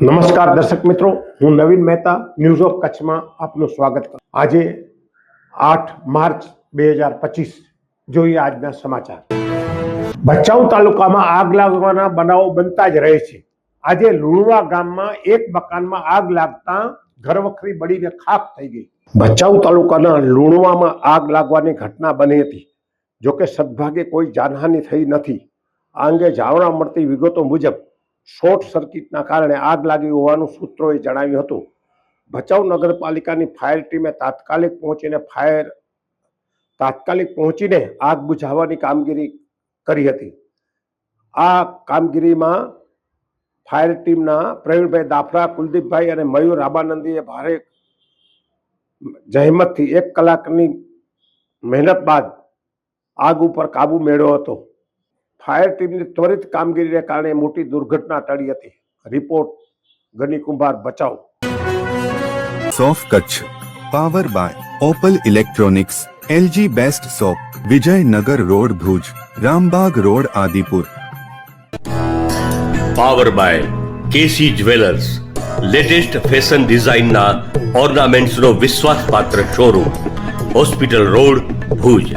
નમસ્કાર દર્શક મિત્રો, હું નવીન મહેતા ન્યૂઝ ઓફ કચ્છમાં આપનું સ્વાગત કરું. આજે આઠ માર્ચ બે હજાર પચીસ, જોઈએ આજના સમાચાર. ભચાઉ તાલુકામાં આગ લાગવાના બનાવો બનતા જ રહે છે. આજે લુણવા ગામમાં એક મકાનમાં આગ લાગતા ઘરવખરી બળીને ખાખ થઈ ગઈ. ભચાઉ તાલુકાના લુણવામાં આગ લાગવાની ઘટના બની હતી. જોકે સદભાગે કોઈ જાનહાનિ થઈ નથી. આ અંગે જાણવા મળતી વિગતો મુજબ શોર્ટ સર્કિટના કારણે આગ લાગી હોવાનું સૂત્રોએ જણાવ્યું હતું. ભચાઉ નગરપાલિકાની ફાયર ટીમે તાત્કાલિક પહોંચીને ફાયર તાત્કાલિક પહોંચીને આગ બુઝાવવાની કામગીરી કરી હતી. આ કામગીરીમાં ફાયર ટીમના પ્રવીણભાઈ દાફરા, કુલદીપભાઈ અને મયુર રામાનંદીએ ભારે જહેમતથી એક કલાકની મહેનત બાદ આગ ઉપર કાબુ મેળવ્યો હતો. ફાયર ટીમની ત્વરિત કામગીરીને કારણે મોટી દુર્ઘટના ટળી હતી. રિપોર્ટ ગની કુંભાર બચાવ. સોફ Kutch. Power by Opal electronics LG best shop Vijaynagar road Bhuj Rambag road Adipur. Power by KC jewellers latest fashion ડિઝાઇનના ઓર્નામેન્ટ્સનો વિશ્વાસપાત્ર શોરૂમ હોસ્પિટલ રોડ ભુજ.